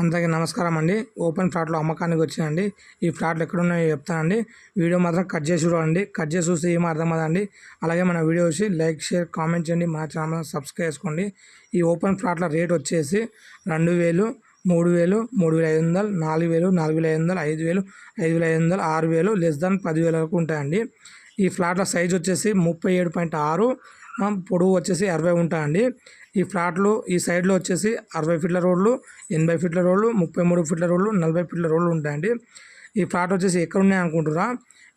అందరికీ నమస్కారం అండి. ఓపెన్ ఫ్లాట్లో అమ్మకానికి వచ్చినండి ఈ ఫ్లాట్లు ఎక్కడున్నాయో చెప్తానండి. వీడియో మాత్రం కట్ చేసి చూడండి కట్ చేసి చూస్తే ఏం అర్థం అలాగే మన వీడియో వచ్చి లైక్ షేర్ కామెంట్ చేయండి. మా ఛానల్ సబ్స్క్రైబ్ చేసుకోండి. ఈ ఓపెన్ ఫ్లాట్ల రేట్ వచ్చేసి రెండు వేలు మూడు వేలు మూడు వేల ఐదు వందలు నాలుగు వేలు నాలుగు వేల ఐదు వందలు ఐదు వేలు ఐదు వేల ఐదు వందలు ఆరు వేలు లెస్ దాన్ పదివేల వరకు ఉంటాయండి. ఈ ఫ్లాట్ల సైజ్ వచ్చేసి ముప్పై ఏడు పాయింట్ ఆరు పొడవు వచ్చేసి అరవై ఉంటాయండి. ఈ ఫ్లాట్లు ఈ సైడ్లో వచ్చేసి అరవై ఫీట్ల రోడ్లు ఎనభై ఫీట్ల రోడ్లు ముప్పై మూడు ఫీట్ల రోడ్లు నలభై ఫీట్ల రోడ్లు ఉంటాయండి. ఈ ఫ్లాట్ వచ్చేసి ఎక్కడ ఉన్నాయి అనుకుంటురా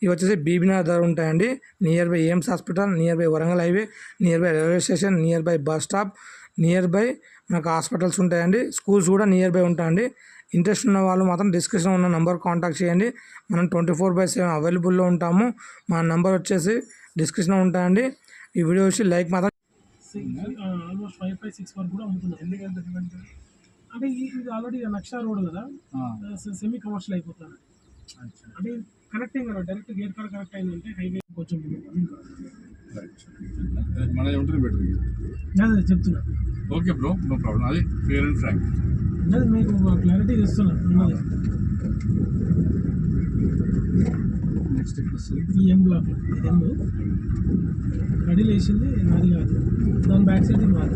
ఇవి వచ్చేసి బీబీనగర్ దగ్గర ఉంటాయండి. Nearby AIIMS hospital nearby Warangal highway nearby railway station nearby bus stop nearby మనకు హాస్పిటల్స్ ఉంటాయండి. స్కూల్స్ కూడా నియర్ బై ఉంటాయండి. ఇంట్రెస్ట్ ఉన్న వాళ్ళు మాత్రం డిస్క్రిప్షన్ ఉన్న నెంబర్ కాంటాక్ట్ చేయండి. మనం ట్వంటీ ఫోర్ బై సెవెన్ అవైలబుల్లో ఉంటాము. మా నెంబర్ వచ్చేసి డిస్క్రిప్షన్ ఉంటాయండి. ఈ వీడియో వచ్చి లైక్ మాత్రం ఆల్మోస్ట్ ఫైవ్ ఫైవ్ సిక్స్ వరకు కూడా అంటే ఇది ఆల్రెడీ లక్ష రోడ్ కదా. సెమీ కమర్షియల్ అయిపోతుంది. అంటే కనెక్టింగ్ కదా డైరెక్ట్ గేట్ కాడ కనెక్ట్ అయిందంటే హైవే కొంచెం బెటర్ చెప్తున్నా. ఓకే బ్రో నో ప్రాబ్లం అది ఫేర్ అండ్ ఫ్రాంక్ అదే మీకు క్లారిటీ ఇస్తున్నా. నెక్స్ట్ ఎం బ్లాక్ ఇది ఎం కడీలు వేసింది నాది కాదు. దాని బ్యాక్ సైడ్ మాది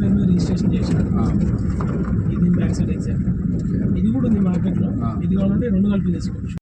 పేరు మీద రిజిస్ట్రేషన్ చేసిన ఇది బ్యాక్ సైడ్ ఎగ్జాక్ట్ ఇది కూడా ఉంది మార్కెట్లో ఇది కావాలంటే రెండు కలిపి తీసుకోవచ్చు.